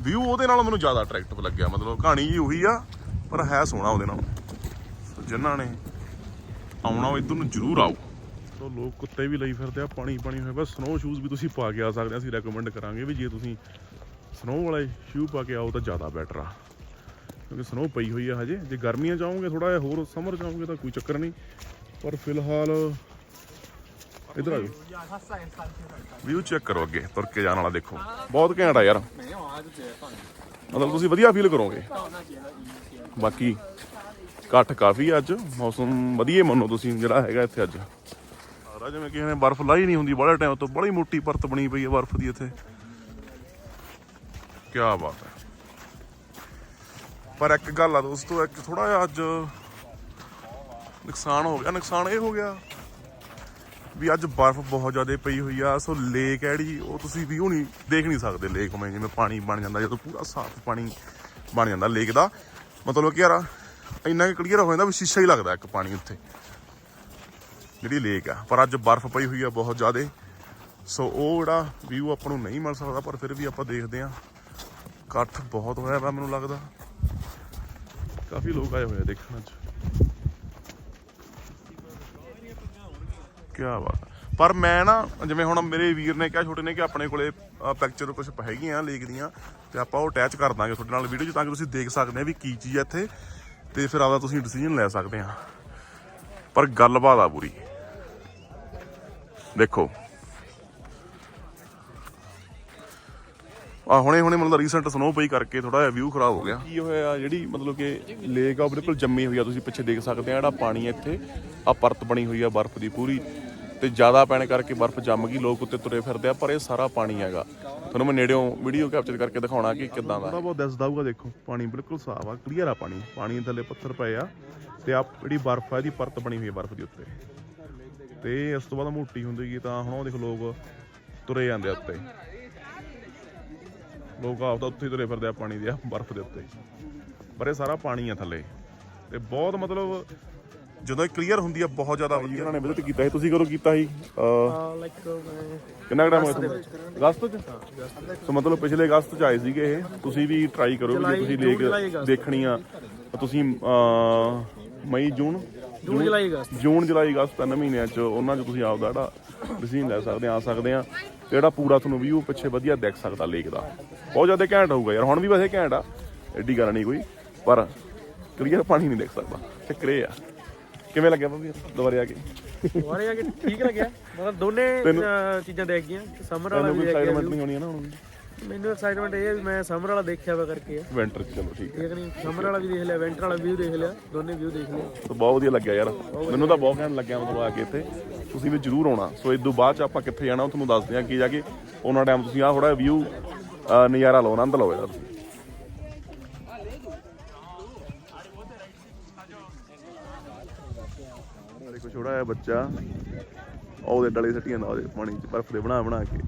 [SPEAKER 1] ਵਿਊ ਉਹਦੇ ਨਾਲ ਮੈਨੂੰ ਜ਼ਿਆਦਾ ਅਟਰੈਕਟਿਵ ਲੱਗਿਆ, ਮਤਲਬ ਕਹਾਣੀ ਜੀ ਉਹੀ ਆ, ਪਰ ਹੈ ਸੋਹਣਾ ਉਹਦੇ ਨਾਲ। ਸੋ ਜਿਨ੍ਹਾਂ ਨੇ ਆਉਣਾ ਉਹ ਇੱਧਰ ਨੂੰ ਜ਼ਰੂਰ ਆਓ। ਸੋ ਲੋਕ ਕੁੱਤੇ ਵੀ ਲਈ ਫਿਰਦੇ ਆ, ਪਾਣੀ ਪਾਣੀ ਹੋਇਆ ਬਸ ਸਨੋ ਸ਼ੂਜ਼ ਵੀ ਤੁਸੀਂ ਪਾ ਕੇ ਆ ਸਕਦੇ ਆ, ਅਸੀਂ ਰეკਮੈਂਡ ਕਰਾਂਗੇ ਵੀ ਜੇ ਤੁਸੀਂ ਸਨੋ ਵਾਲੇ ਸ਼ੂ ਪਾ ਕੇ ਆਓ ਤਾਂ ਜ਼ਿਆਦਾ ਬੈਟਰ ਆ। ਕਿਉਂਕਿ ਸਨੋ ਪਈ ਹੋਈ ਆ ਹਜੇ, ਜੇ ਗਰਮੀਆਂ ਚ ਆਓਗੇ ਥੋੜਾ ਜਿਹਾ ਹੋਰ ਸਮਰ ਚ ਆਓਗੇ ਤਾਂ ਕੋਈ ਚੱਕਰ ਨਹੀਂ। ਪਰ ਫਿਲਹਾਲ ਇਧਰ ਆਜੋ ਵਿਊ ਚੈੱਕ ਕਰੋ ਅੱਗੇ, ਤੁਰ ਕੇ ਜਾਣ ਵਾਲਾ ਦੇਖੋ। ਬਹੁਤ ਘੈਂਟ ਆ ਯਾਰ। ਮਤਲਬ ਤੁਸੀਂ ਵਧੀਆ ਫੀਲ ਕਰੋਗੇ। ਬਾਕੀ ਘੱਟ ਕਾਫੀ ਆ ਅੱਜ, ਮੌਸਮ ਵਧੀਆ ਮੰਨੋ ਤੁਸੀਂ, ਜਿਹੜਾ ਹੈਗਾ ਇੱਥੇ ਅੱਜ। ਸਾਰਾ ਜਿਵੇਂ ਕਿਸੇ ਨੇ ਬਰਫ਼ ਲਾਈ ਨਹੀਂ ਹੁੰਦੀ, ਬੜੇ ਟਾਈਮ ਤੋਂ ਬੜੀ ਮੋਟੀ ਪਰਤ ਬਣੀ ਪਈ ਹੈ ਬਰਫ਼ ਦੀ ਇੱਥੇ। ਕੀ ਬਾਤ ਹੈ। ਪਰ ਇੱਕ ਗੱਲ ਆ ਦੋਸਤੋ, ਇੱਕ ਥੋੜਾ ਜਿਹਾ ਅੱਜ ਨੁਕਸਾਨ ਹੋ ਗਿਆ। ਨੁਕਸਾਨ ਇਹ ਹੋ ਗਿਆ ਵੀ ਅੱਜ ਬਰਫ਼ ਬਹੁਤ ਜ਼ਿਆਦਾ ਪਈ ਹੋਈ ਆ। ਸੋ ਲੇਕ ਹੈ ਜਿਹੜੀ, ਉਹ ਤੁਸੀਂ ਵੀ ਉਹ ਦੇਖ ਨਹੀਂ ਸਕਦੇ ਲੇਕ ਮੈਂ ਜਿਵੇਂ ਪਾਣੀ ਬਣ ਜਾਂਦਾ, ਜਦੋਂ ਪੂਰਾ ਸਾਫ਼ ਪਾਣੀ ਬਣ ਜਾਂਦਾ ਲੇਕ ਦਾ। ਮਤਲਬ ਕਿ ਯਾਰ, ਇੰਨਾ ਕਿ ਕਲੀਅਰ ਹੋ ਜਾਂਦਾ ਵੀ ਸ਼ੀਸ਼ਾ ਹੀ ਲੱਗਦਾ ਇੱਕ ਪਾਣੀ ਉੱਥੇ। ਜਿਹੜੀ ਲੇਕ ਆ, ਪਰ ਅੱਜ ਬਰਫ਼ ਪਈ ਹੋਈ ਆ ਬਹੁਤ ਜ਼ਿਆਦਾ। ਸੋ ਉਹ ਜਿਹੜਾ ਵਿਊ ਆਪਾਂ ਨੂੰ ਨਹੀਂ ਮਿਲ ਸਕਦਾ, ਪਰ ਫਿਰ ਵੀ ਆਪਾਂ ਦੇਖਦੇ ਆ ਇਕੱਠ ਬਹੁਤ ਹੋਇਆ ਵਾ ਮੈਨੂੰ ਲੱਗਦਾ। ਕਾਫੀ ਲੋਕ ਆਏ ਹੋਏ ਆ ਦੇਖਣ ਅੱਜ। ਕੀ ਬਾਤ ਪਰ ਮੈਂ ਨਾ, ਜਿਵੇਂ ਹੁਣ ਮੇਰੇ ਵੀਰ ਨੇ ਕਿਹਾ, ਛੋਟੇ ਨੇ ਕਿ ਆਪਣੇ ਕੋਲੇ ਪਿਕਚਰ ਕੁਝ ਹੈਗੀਆਂ ਲੇਕ ਦੀਆਂ, ਤੇ ਆਪਾਂ ਉਹ ਅਟੈਚ ਕਰ ਦਾਂਗੇ ਤੁਹਾਡੇ ਨਾਲ ਵੀਡੀਓ 'ਚ, ਤਾਂ ਕਿ ਤੁਸੀਂ ਦੇਖ ਸਕਦੇ ਆ ਵੀ ਕੀ ਚੀਜ਼ ਹੈ ਇੱਥੇ, ਤੇ ਫਿਰ ਆਪਦਾ ਤੁਸੀਂ ਡਿਸੀਜਨ ਲੈ ਸਕਦੇ ਆ। ਪਰ ਗੱਲਬਾਤ ਆ ਪੂਰੀ। ਦੇਖੋ। ਆ ਹੁਣੇ ਹੁਣੇ ਮਤਲਬ ਰੀਸੈਂਟ ਸਨੋ ਪਈ ਕਰਕੇ ਥੋੜਾ ਜਿਹਾ ਵਿਊ ਖਰਾਬ ਹੋ ਗਿਆ। ਕੀ ਹੋਇਆ ਜਿਹੜੀ ਮਤਲਬ ਕਿ ਲੇਕ ਆ ਬਿਲਕੁਲ ਜੰਮੀ ਹੋਈ ਆ ਤੁਸੀਂ ਪਿੱਛੇ ਦੇਖ ਸਕਦੇ ਆ ਜਿਹੜਾ ਪਾਣੀ ਇੱਥੇ ਆ ਪਰਤ ਬਣੀ ਹੋਈ ਆ ਬਰਫ਼ ਦੀ ਪੂਰੀ ਤੇ ਜ਼ਿਆਦਾ ਪੈਣ ਕਰਕੇ ਬਰਫ਼ ਜੰਮ ਗਈ ਲੋਕ ਉੱਤੇ ਤੁਰੇ ਫਿਰਦੇ ਆ ਪਰ ਇਹ ਸਾਰਾ ਪਾਣੀ ਹੈਗਾ। ਤੁਹਾਨੂੰ ਮੈਂ ਨੇੜਿਓਂ ਵੀਡੀਓ ਕੈਪਚਰ ਕਰਕੇ ਦਿਖਾਉਣਾ ਕਿ ਕਿੱਦਾਂ ਦਾ। ਥੋੜਾ ਬਹੁਤ ਦਿਸਦਾ ਹੋਊਗਾ ਦੇਖੋ ਪਾਣੀ ਬਿਲਕੁਲ ਸਾਫ਼ ਆ ਕਲੀਅਰ ਆ ਪਾਣੀ। ਪਾਣੀ ਦੇ ਥੱਲੇ ਪੱਥਰ ਪਏ ਆ ਤੇ ਆ ਜਿਹੜੀ ਬਰਫ਼ ਆ ਇਹਦੀ ਪਰਤ ਬਣੀ ਹੋਈ ਆ ਬਰਫ਼ ਦੇ ਉੱਤੇ। ਤੇ ਇਸ ਤੋਂ ਬਾਅਦ ਮੋਟੀ ਹੁੰਦੀ ਗਈ ਤਾਂ ਹੁਣ ਉਹ ਦੇਖ ਲੋਕ ਤੁਰੇ ਜਾਂਦੇ ਆ ਉੱਤੇ। ਲੋਕ ਆਪਦਾ ਉੱਥੇ ਹੀ ਤੁਰੇ ਫਿਰਦੇ ਆ ਪਾਣੀ ਦੇ ਆ ਬਰਫ਼ ਦੇ ਉੱਤੇ। ਪਰ ਇਹ ਸਾਰਾ ਪਾਣੀ ਆ ਥੱਲੇ। ਤੇ ਬਹੁਤ ਮਤਲਬ ਜਦੋਂ ਇਹ ਕਲੀਅਰ ਹੁੰਦੀ ਆ ਬਹੁਤ ਜ਼ਿਆਦਾ ਵਧੀਆ। ਇਹਨਾਂ ਨੇ ਵਿਜ਼ਿਟ ਕੀਤਾ ਸੀ। ਤੁਸੀਂ ਕਦੋਂ ਕੀਤਾ ਸੀ?
[SPEAKER 2] ਲਾਈਕ
[SPEAKER 1] ਕਿੰਨਾ ਟਾਈਮ ਹੋਇਆ ਤੁਹਾਨੂੰ? ਅਗਸਤ ਚ? ਸੋ ਮਤਲਬ ਪਿਛਲੇ ਅਗਸਤ ਚ ਆਏ ਸੀਗੇ ਇਹ। ਤੁਸੀਂ ਵੀ ਟਰਾਈ ਕਰੋ ਵੀ ਜੇ ਤੁਸੀਂ ਲੇਕ। ਦੇਖਣੀ ਆ। ਤਾਂ ਤੁਸੀਂ ਅਹ, ਮਈ ਜੂਨ
[SPEAKER 2] ਜੂਨ ਜੁਲਾਈ ਅਗਸਤ।
[SPEAKER 1] ਜੂਨ ਜੁਲਾਈ ਅਗਸਤ ਤਿੰਨ ਮਹੀਨਿਆਂ ਚ ਉਹਨਾਂ ਚ ਤੁਸੀਂ ਆਪਦਾ ਜਿਹੜਾ ਡਿਸੀਜਨ ਲੈ ਸਕਦੇ ਆ ਆ ਸਕਦੇ ਆ ਤੇ ਜਿਹੜਾ ਪੂਰਾ ਤੁਹਾਨੂੰ ਵਿਊ ਪਿੱਛੇ ਵਧੀਆ ਦਿਖ ਸਕਦਾ ਲੇਕ ਦਾ। ਬਹੁਤ ਜ਼ਿਆਦਾ ਘੈਂਟ ਹੋਊਗਾ ਯਾਰ ਹੁਣ ਵੀ ਵੈਸੇ ਘੈਂਟ ਆ ਐਡੀ ਗੱਲ ਨਹੀਂ ਕੋਈ ਪਰ ਕਲੀਅਰ ਪਾਣੀ ਨਹੀਂ ਦਿਖ ਸਕਦਾ। ਚੱਕਰ ਆ। ਕਿਵੇਂ ਲੱਗਿਆ ਬਾਬੀ ਦੁਬਾਰੇ ਆ ਕੇ?
[SPEAKER 2] ਵਾਰੇ ਆ ਕੇ ਠੀਕ ਲੱਗਿਆ। ਮਤਲਬ ਦੋਨੇ ਚੀਜ਼ਾਂ ਦੇਖ ਗਈਆਂ ਸਮਰ ਵਾਲਾ ਵੀ
[SPEAKER 1] ਕੋਈ
[SPEAKER 2] ਦੇਖ ਗਿਆ
[SPEAKER 1] ਐਕਸਾਈਟਮੈਂਟ ਨਹੀਂ ਹੋਣੀ ਹੈ ਨਾ ਹੁਣ
[SPEAKER 2] ਮੈਨੂੰ ਐਕਸਾਈਟਮੈਂਟ ਇਹ ਹੈ ਵੀ ਮੈਂ ਸਮਰ ਵਾਲਾ ਦੇਖਿਆ ਵਾ ਕਰਕੇ। ਆ
[SPEAKER 1] ਵਿੰਟਰ ਚ ਚਲੋ ਠੀਕ ਹੈ।
[SPEAKER 2] ਠੀਕ ਨਹੀਂ ਸਮਰ ਵਾਲਾ ਵੀ ਦੇਖ ਲਿਆ ਵਿੰਟਰ ਵਾਲਾ ਵੀ ਦੇਖ ਲਿਆ ਦੋਨੇ ਵਿਊ ਦੇਖ ਲਏ
[SPEAKER 1] ਸੋ ਬਹੁਤ ਵਧੀਆ ਲੱਗਿਆ ਯਾਰ। ਮੈਨੂੰ ਤਾਂ ਬਹੁਤ ਘੈਂਟ ਲੱਗਿਆ ਮਤਲਬ ਆ ਕੇ ਇੱਥੇ। ਤੁਸੀਂ ਵੀ ਜਰੂਰ ਆਉਣਾ। ਸੋ ਇਸ ਤੋਂ ਬਾਅਦ ਚ ਆਪਾਂ ਕਿੱਥੇ ਜਾਣਾ ਉਹ ਤੁਹਾਨੂੰ ਦੱਸਦੇ ਹਾਂ ਕੀ ਜਾ ਕੇ। ਉਹਨਾਂ ਟਾਈਮ ਤੁਸੀਂ ਆਹ ਥੋੜਾ ਵਿਊ ਨਜ਼ਾਰਾ ਲਓ ਆਨੰਦ ਲਓ ਇਹਦਾ ਤੁਸੀਂ ਦੇਖੋ ਛੋੜਾ ਜਿਹਾ ਬੱਚਾ ਉਹਦੇ ਡਲੇ ਸੱਟੀਆਂ ਦਾ ਉਹਦੇ ਪਾਣੀ ਚ ਬਰਫ਼ ਦੇ ਬਣਾ ਬਣਾ ਕੇ।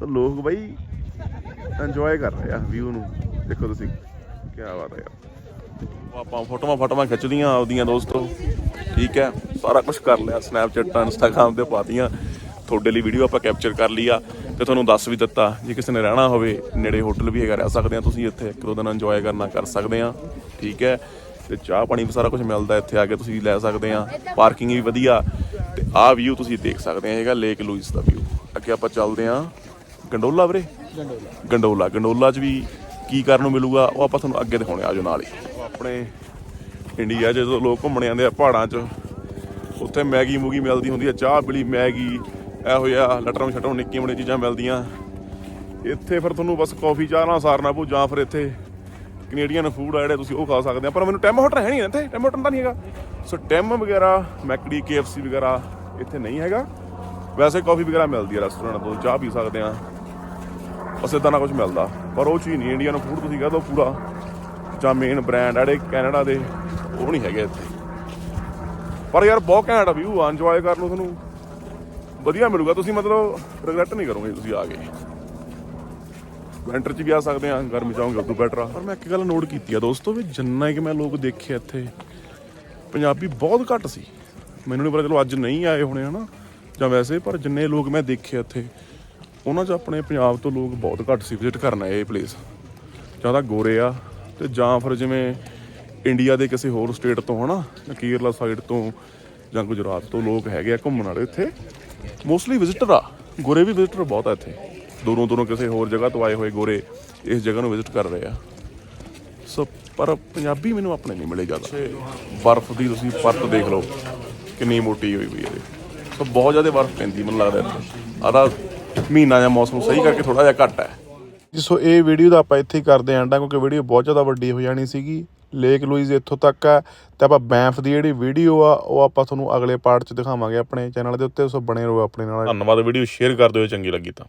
[SPEAKER 1] ਤਾਂ ਲੋਕ ਬਈ ਇੰਜੋਏ ਕਰ ਰਹੇ ਆ ਵਿਊ ਨੂੰ। ਦੇਖੋ ਤੁਸੀਂ ਕੀ ਬਾਤ ਹੈ। ਯਾਰ ਆਪਾਂ ਫੋਟੋਆਂ ਫੋਟੋਆਂ ਖਿੱਚਦੀਆਂ ਆਪਦੀਆਂ ਦੋਸਤੋ। ਠੀਕ ਹੈ, ਸਾਰਾ ਕੁਝ ਕਰ ਲਿਆ ਸਨੈਪਚੈਟਾਂ ਇੰਸਟਾਗ੍ਰਾਮ ਤੇ ਪਾਤੀਆਂ। ਤੁਹਾਡੇ ਲਈ ਵੀਡੀਓ ਆਪਾਂ ਕੈਪਚਰ ਕਰ ਲਈ ਆ ਤੇ ਤੁਹਾਨੂੰ ਦੱਸ ਵੀ ਦਿੱਤਾ, ਜੇ ਕਿਸੇ ਨੇ ਰਹਿਣਾ ਹੋਵੇ, ਨੇੜੇ ਹੋਟਲ ਵੀ ਹੈਗਾ, ਰਹਿ ਸਕਦੇ ਆ ਤੁਸੀਂ ਇੱਥੇ। ਇੱਕ ਦੋ ਦਿਨ ਇੰਜੋਏ ਕਰਨਾ, ਕਰ ਸਕਦੇ ਆ। ਠੀਕ ਹੈ, ਤੇ ਚਾਹ ਪਾਣੀ ਵੀ ਸਾਰਾ ਕੁਝ ਮਿਲਦਾ ਇੱਥੇ ਆ ਕੇ, ਤੁਸੀਂ ਲੈ ਸਕਦੇ ਆ। ਪਾਰਕਿੰਗ ਵੀ ਵਧੀਆ, ਤੇ ਆਹ ਵਿਊ ਤੁਸੀਂ ਦੇਖ ਸਕਦੇ ਆ, ਹੈਗਾ ਲੇਕ ਲੂਇਸ ਦਾ ਵਿਊ ਅੱਗੇ ਆਪਾਂ ਚੱਲਦੇ ਆ। ਗੰਡੋਲਾ ਵੀਰੇ। ਗੰਡੋਲਾ? ਗੰਡੋਲਾ। 'ਚ ਵੀ ਕੀ ਕਰਨ ਨੂੰ ਮਿਲੂਗਾ, ਉਹ ਆਪਾਂ ਤੁਹਾਨੂੰ ਅੱਗੇ ਦਿਖਾਉਣੇ ਆਜੋ ਨਾਲ ਹੀ। ਆਪਣੇ ਇੰਡੀਆ 'ਚ ਜਦੋਂ ਲੋਕ ਘੁੰਮਣ ਜਾਂਦੇ ਆ ਪਹਾੜਾਂ 'ਚ, ਉੱਥੇ ਮੈਗੀ ਮੂਗੀ ਮਿਲਦੀ ਹੁੰਦੀ ਆ, ਚਾਹ ਪੀਲੀ ਮੈਗੀ, ਇਹੋ ਜਿਹਾ ਲਟਰਮ ਛਟਰਮ ਨਿੱਕੀਆਂ ਮੋਟੀਆਂ ਚੀਜ਼ਾਂ ਮਿਲਦੀਆਂ। ਇੱਥੇ ਫਿਰ ਤੁਹਾਨੂੰ ਬਸ ਕਾਫੀ ਚਾਹ ਨਾਲ ਸਾਰਨਾ ਪਊ, ਜਾਂ ਫਿਰ ਇੱਥੇ ਕੈਨੇਡੀਅਨ ਫੂਡ ਆ ਜਿਹੜੇ ਤੁਸੀਂ ਉਹ ਖਾ ਸਕਦੇ ਆ। ਪਰ ਮੈਨੂੰ ਟੈਮ ਹੋਟਲ ਹੈ ਨਹੀਂ ਇੱਥੇ, ਟੈਮ ਹੋਟਲ ਤਾਂ ਨਹੀਂ ਹੈਗਾ। ਸੋ ਟੈਮ ਵਗੈਰਾ, ਮੈਕਡੀ KFC ਵਗੈਰਾ ਇੱਥੇ ਨਹੀਂ ਹੈਗਾ। ਵੈਸੇ ਕਾਫੀ ਵਗੈਰਾ ਮਿਲਦੀ ਆ ਰੈਸਟੋਰੈਂਟ ਤੋਂ, ਚਾਹ ਪੀ ਸਕਦੇ ਆ। ਬਸ ਇਦਾਂ ਨਾ ਕੁਝ ਮਿਲਦਾ। ਪਰ ਉਹ ਚੀਜ਼ ਨਹੀਂ ਇੰਡੀਆ ਨੂੰ ਫੂਡ ਤੁਸੀਂ ਕਹ ਦੋ ਪੂਰਾ। ਜਾਂ ਮੇਨ ਬ੍ਰਾਂਡ ਜਿਹੜੇ ਕੈਨੇਡਾ ਦੇ, ਉਹ ਨਹੀਂ ਹੈਗੇ ਇੱਥੇ। ਪਰ ਯਾਰ ਬਹੁਤ ਘੈਂਟ ਵਿਊ ਆ ਇੰਜੋਏ ਕਰ ਲਓ ਤੁਹਾਨੂੰ ਵਧੀਆ ਮਿਲੂਗਾ। ਤੁਸੀਂ ਮਤਲਬ ਰਿਗਰੈਟ ਨਹੀਂ ਕਰੋਗੇ ਤੁਸੀਂ ਆ ਕੇ। ਵਿੰਟਰ 'ਚ ਵੀ ਆ ਸਕਦੇ ਆ, ਗਰਮੀ ਚਾਹੋਗੇ ਉਦੋਂ ਬੈਟਰ ਆ। ਪਰ ਮੈਂ ਇੱਕ ਗੱਲ ਨੋਟ ਕੀਤੀ ਆ ਦੋਸਤੋ ਵੀ ਜਿੰਨਾ ਕਿ ਮੈਂ ਲੋਕ ਦੇਖੇ ਇੱਥੇ, ਪੰਜਾਬੀ ਬਹੁਤ ਘੱਟ ਸੀ। ਮੈਨੂੰ ਨਹੀਂ ਪਤਾ ਚਲੋ ਅੱਜ ਨਹੀਂ ਆਏ ਹੋਣੇ ਹਨਾ, ਜਾਂ ਵੈਸੇ, ਪਰ ਜਿੰਨੇ ਲੋਕ ਮੈਂ ਦੇਖੇ ਇੱਥੇ ਉਹਨਾਂ 'ਚ ਆਪਣੇ ਪੰਜਾਬ ਤੋਂ ਲੋਕ ਬਹੁਤ ਘੱਟ ਸੀ ਵਿਜ਼ਿਟ ਕਰਨ ਆਏ ਇਹ ਪਲੇਸ ਜਾਂ ਤਾਂ ਗੋਰੇ ਆ ਤੇ ਜਾਂ ਫਿਰ ਜਿਵੇਂ ਇੰਡੀਆ ਦੇ ਕਿਸੇ ਹੋਰ ਸਟੇਟ ਤੋਂ, ਹਨਾ? ਜਾਂ ਕੇਰਲਾ ਸਾਈਡ ਤੋਂ ਜਾਂ ਗੁਜਰਾਤ ਤੋਂ ਲੋਕ ਹੈਗੇ ਆ ਘੁੰਮਣ ਵਾਲੇ ਇੱਥੇ। ਮੋਸਟਲੀ ਵਿਜ਼ਿਟਰ ਆ। ਗੋਰੇ ਵੀ ਵਿਜ਼ਿਟਰ ਬਹੁਤ ਆ ਇੱਥੇ। ਦੂਰੋਂ ਦੂਰੋਂ ਕਿਸੇ ਹੋਰ ਜਗ੍ਹਾ ਤੋਂ ਆਏ ਹੋਏ ਗੋਰੇ ਇਸ ਜਗ੍ਹਾ ਨੂੰ ਵਿਜ਼ਿਟ ਕਰ ਰਹੇ ਆ। ਸੋ ਪਰ ਪੰਜਾਬੀ ਮੈਨੂੰ ਆਪਣੇ ਨਹੀਂ ਮਿਲੇ ਜ਼ਿਆਦਾ। ਬਰਫ਼ ਦੀ ਤੁਸੀਂ ਪਰਤ ਦੇਖ ਲਓ, ਕਿੰਨੀ ਮੋਟੀ ਹੋਈ ਵੀ ਇਹਦੇ ਸੋ ਬਹੁਤ ਜ਼ਿਆਦਾ ਬਰਫ਼ ਪੈਂਦੀ, ਮੈਨੂੰ ਲੱਗਦਾ ਇੱਥੇ। ਆਦਾ ਮਹੀਨਾ ਜਾਂ ਮੌਸਮ ਸਹੀ ਕਰਕੇ ਥੋੜਾ ਜਿਹਾ ਘੱਟ ਹੈ। ਜੀ ਸੋ ਇਹ ਵੀਡੀਓ ਦਾ ਆਪਾਂ ਇੱਥੇ ਹੀ ਕਰਦੇ ਆਂ ਕਿਉਂਕਿ ਵੀਡੀਓ ਬਹੁਤ ਜ਼ਿਆਦਾ ਵੱਡੀ ਹੋ ਜਾਣੀ ਸੀਗੀ। ਲੇਕ ਲੂਈਜ਼ ਇੱਥੋਂ ਤੱਕ ਹੈ ਤੇ ਆਪਾਂ ਬੈਂਫ ਦੀ ਜਿਹੜੀ ਵੀਡੀਓ ਆ ਉਹ ਆਪਾਂ ਤੁਹਾਨੂੰ ਅਗਲੇ ਪਾਰਟ 'ਚ ਦਿਖਾਵਾਂਗੇ ਆਪਣੇ ਚੈਨਲ ਦੇ ਉੱਤੇ ਸੋ ਬਣੇ ਰਹੋ ਆਪਣੇ ਨਾਲ। ਧੰਨਵਾਦ ਵੀਡੀਓ ਸ਼ੇਅਰ ਕਰ ਦਿਓ ਚੰਗੀ ਲੱਗੀ ਤਾਂ।